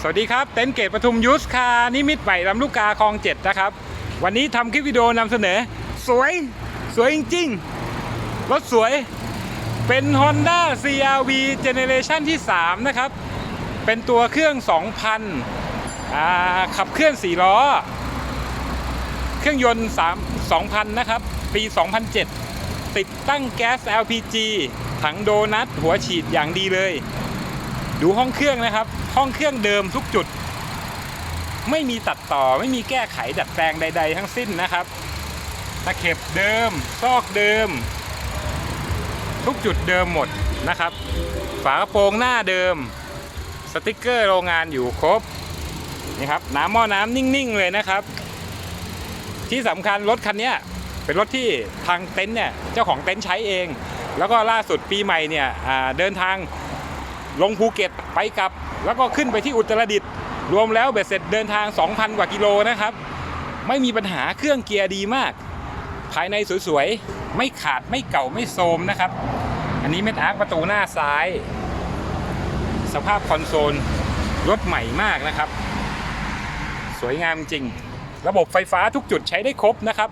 สวัสดีครับเต็นท์เกตปทุมยูสคาร์นิมิตใหม่ลำลูกกาคลองเจ็ดนะครับ วันนี้ทำคลิปวิดีโอนำเสนอ สวย สวยจริงๆ รถสวยเป็น Honda CRV Generation ที่ 3 นะครับ เป็นตัวเครื่อง 2,000อ่าขับเคลื่อน 4 ล้อ เครื่องยนต์ 3 2,000 นะครับ ปี 2007 ติดตั้งแก๊ส LPG ถังโดนัทหัวฉีดอย่างดีเลย ดูห้องเครื่องนะครับ ห้องเครื่องเดิมทุกจุด ไม่มีตัดต่อไม่มีแก้ไขดัดแปลงใด ๆ ทั้งสิ้นนะครับตะเข็บเดิม ซอกเดิม ทุกจุดเดิมหมดนะครับ ฝากระโปรงหน้าเดิม สติกเกอร์โรงงานอยู่ครบนี่ครับน้ำหม้อน้ำนิ่งๆเลยนะครับ ที่สำคัญรถคันนี้เป็นรถที่ทางเต็นท์เนี่ยเจ้าของเต็นท์ใช้เอง แล้วก็ล่าสุดปีใหม่เนี่ยเดินทาง ลงภูเก็ตไปกลับ แล้วก็ขึ้นไปที่อุตรดิตถ์รวมแล้วเบ็ดเสร็จเดินทาง 2,000 กว่ากิโลนะครับ ไม่มีปัญหาเครื่องเกียร์ดีมาก ภายในสวยๆ ไม่ขาดไม่เก่าไม่โทรมนะครับ อันนี้เม็ดอาร์คประตูหน้าซ้าย สภาพคอนโซลรถใหม่มากนะครับ สวยงามจริง ระบบไฟฟ้าทุกจุดใช้ได้ครบนะครับ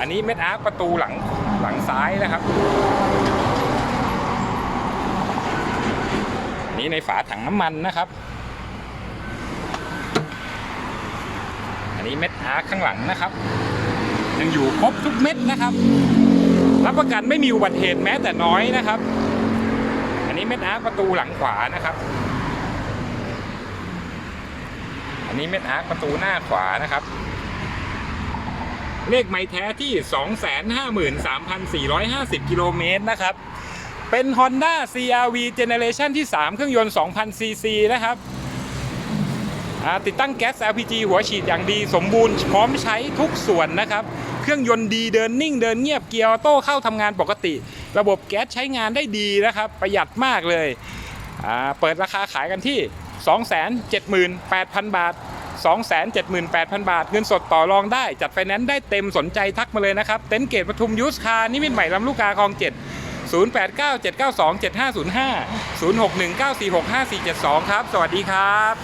อันนี้เม็ดอาร์คประตูหลังหลังซ้ายนะครับ นี่ในฝาถังน้ำมันนะครับ อันนี้เม็ดอาร์ข้างหลังนะครับ ยังอยู่ครบทุกเม็ดนะครับ รับประกันไม่มีอุบัติเหตุแม้แต่น้อยนะครับ อันนี้เม็ดอาร์ประตูหลังขวานะครับ อันนี้เม็ดอาร์ประตูหน้าขวานะครับเลขไม้แท้ที่ 253,450 กิโลเมตรนะครับ เป็น Honda CRV Generation ที่ 3 เครื่องยนต์ 2,000ซีซีนะครับอ่าติดตั้งแก๊ส LPG หัวฉีดอย่างดีสมบูรณ์พร้อมใช้ทุกส่วนนะครับ เครื่องยนต์ดีเดินนิ่งเดินเงียบเกียร์ออโต้เข้าทำงานปกติ ระบบแก๊สใช้งานได้ดีนะครับ ประหยัดมากเลยอ่าเปิดราคาขายกันที่ 278,000 บาท 278,000 บาท เงินสดต่อรองได้ จัดไฟแนนซ์ได้เต็มสนใจทักมาเลยนะครับ เต็นท์เกตปทุมยูสคาร์นิมิตใหม่ลำลูกกาคลอง7 0897927505 0619465472 ครับ สวัสดีครับ